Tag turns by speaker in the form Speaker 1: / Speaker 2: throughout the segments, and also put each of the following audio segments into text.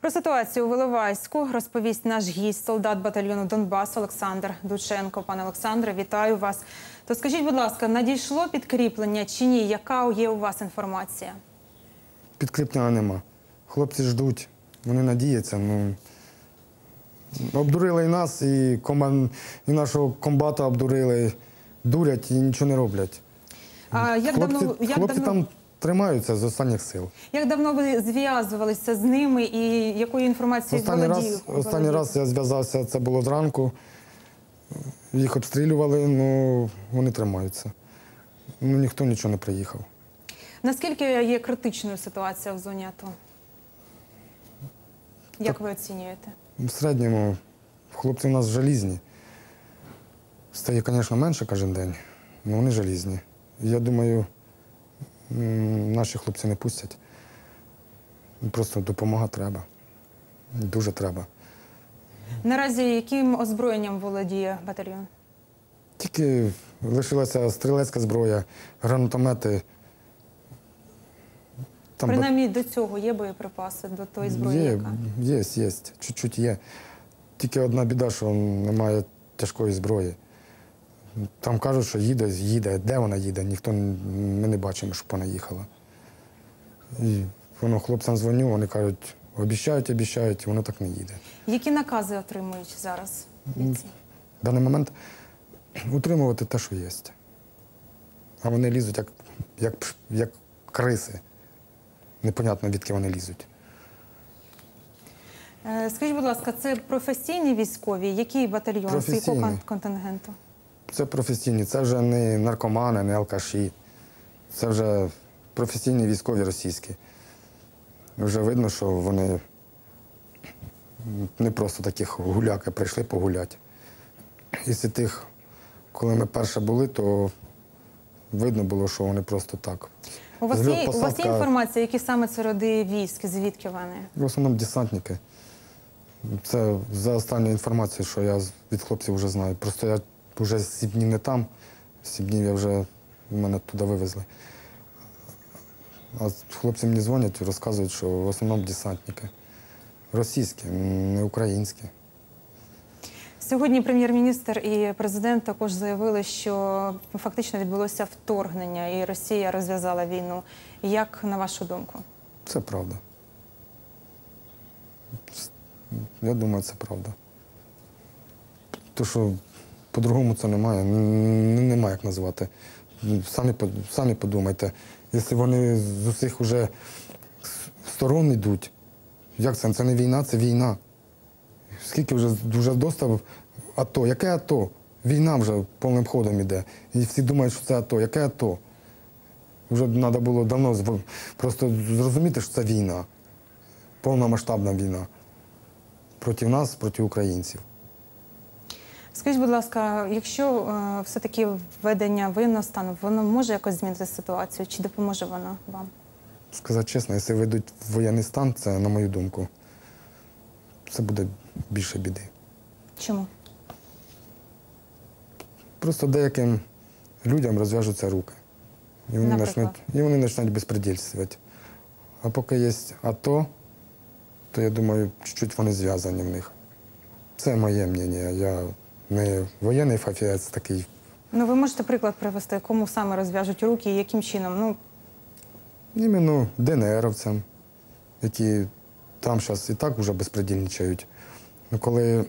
Speaker 1: Про ситуацію у Виловайську розповість наш гість, солдат батальйону Донбас Олександр Дученко. Пане Олександре, вітаю вас. То скажіть, будь ласка, надійшло підкріплення чи ні? Яка є у вас інформація?
Speaker 2: Підкріплення нема. Хлопці ждуть, вони надіються. Ну, обдурили і нас, і, коман... і нашого комбата обдурили, дурять і нічого не роблять.
Speaker 1: А як
Speaker 2: хлопці
Speaker 1: давно як
Speaker 2: хлопці
Speaker 1: давно
Speaker 2: там тримаються з останніх сил.
Speaker 1: як давно ви зв'язувалися з ними і якою інформацією
Speaker 2: Останній
Speaker 1: володію-
Speaker 2: раз, останній раз я зв'язався, це було зранку. Їх обстрілювали, ну вони тримаються. Ну, ніхто нічого не приїхав.
Speaker 1: Наскільки є критичною ситуація в зоні АТО? Як ви оцінюєте?
Speaker 2: В середньому хлопці у нас желізні. Стає, звісно, менше кожен день, але вони желізні. Я думаю, наші хлопці не пустять. Просто допомога треба. Дуже треба.
Speaker 1: Наразі яким озброєнням володіє батальйон?
Speaker 2: Тільки лишилася стрілецька зброя, гранатомети. Там
Speaker 1: Принаймні до цього є боєприпаси до тої зброї,
Speaker 2: є,
Speaker 1: яка
Speaker 2: є, є, чуть-чуть є. Тільки одна біда, що немає тяжкої зброї. Там кажуть, що їде, їде. Де вона їде? Ніхто ми не бачимо, щоб вона їхала. І воно хлопцям дзвоню, вони кажуть, обіцяють, обіцяють, і воно так не їде.
Speaker 1: які накази отримують зараз?
Speaker 2: В даний момент утримувати те, що є. А вони лізуть як, як, як криси. Непонятно, відки вони лізуть.
Speaker 1: Е, Скажіть, будь ласка, це професійні військові? Який батальйон? З якого контингенту?
Speaker 2: Це професійні, це вже не наркомани, не алкаші. Це вже професійні військові російські. Вже видно, що вони не просто таких гуляки прийшли погуляти. Якщо тих, коли ми перше були, то видно було, що вони просто так.
Speaker 1: У вас, є, у вас є інформація, які саме це роди військ, звідки вони?
Speaker 2: В основному десантники. Це за останню інформацію, що я від хлопців вже знаю. Просто я вже сім днів не там, сім днів я вже мене туди вивезли. А хлопці мені дзвонять і розказують, що в основному десантники. Російські, не українські.
Speaker 1: Сьогодні прем'єр-міністр і президент також заявили, що фактично відбулося вторгнення, і Росія розв'язала війну. Як на вашу думку?
Speaker 2: Це правда. Я думаю, це правда. То, що по-другому це немає, немає як назвати. Самі, самі подумайте, якщо вони з усіх уже сторон йдуть, як це? Це не війна, це війна. Скільки вже дуже достав АТО? Яке АТО? Війна вже повним ходом іде. І всі думають, що це АТО. Яке АТО? Вже треба було давно просто зрозуміти, що це війна. Повномасштабна війна. Проти нас, проти українців.
Speaker 1: Скажіть, будь ласка, якщо е, все-таки введення воєнного стану, воно може якось змінити ситуацію? Чи допоможе воно вам?
Speaker 2: Сказати чесно, якщо вийдуть в воєнний стан, це, на мою думку, це буде більше біди.
Speaker 1: Чому?
Speaker 2: Просто деяким людям розв'яжуться руки. І вони почнуть, і вони почнуть безпредільствувати. А поки є АТО, то я думаю, чуть-чуть вони зв'язані в них. Це моє мнення. Я не воєнний фахівець такий.
Speaker 1: Ну ви можете приклад привести, кому саме розв'яжуть руки і яким чином? Ну
Speaker 2: Іменно ДНРовцям, які там зараз і так вже безпредільничають. Ну, коли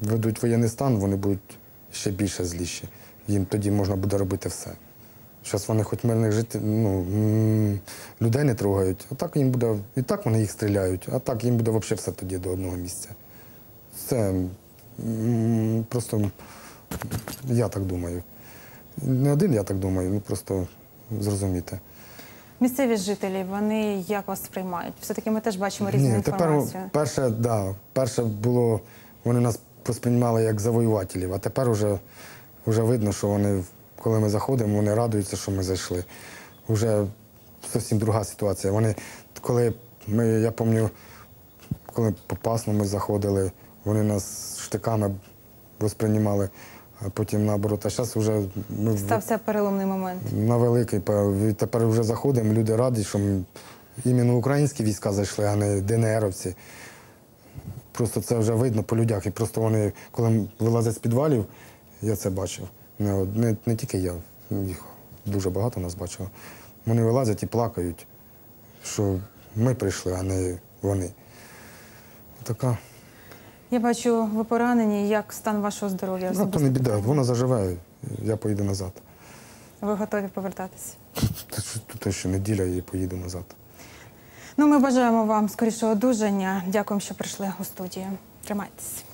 Speaker 2: ведуть воєнний стан, вони будуть ще більше зліші. Їм тоді можна буде робити все. Зараз вони хоч мирних жити, ну, людей не трогають, а так їм буде, і так вони їх стріляють, а так їм буде взагалі все тоді до одного місця. Це просто я так думаю. Не один я так думаю, ну просто зрозуміти.
Speaker 1: місцеві жителі, вони як вас сприймають? Все-таки ми теж бачимо різну
Speaker 2: Ні, тепер перше, да, перше було, вони нас посприймали як завоювателів, а тепер вже, вже видно, що вони, коли ми заходимо, вони радуються, що ми зайшли. Вже зовсім друга ситуація. Вони, коли ми, я пам'ятаю, коли по пасну ми заходили, вони нас штиками восприймали, а потім наоборот. А зараз вже ми
Speaker 1: Стався переломний момент.
Speaker 2: на великий. Тепер вже заходимо, люди раді, що ми, іменно українські війська зайшли, а не ДНРовці. Просто це вже видно по людях. І просто вони, коли вилазять з підвалів, я це бачив. Не, не, не тільки я, їх дуже багато нас бачило. Вони вилазять і плакають, що ми прийшли, а не вони. Така.
Speaker 1: Я бачу, ви поранені. Як стан вашого здоров'я?
Speaker 2: Ну, то не біда.
Speaker 1: воно
Speaker 2: Вона заживе, я поїду назад.
Speaker 1: Ви готові повертатися?
Speaker 2: Тут ще неділя і поїду назад.
Speaker 1: Ну, ми бажаємо вам скорішого одужання. Дякуємо, що прийшли у студію. Тримайтесь.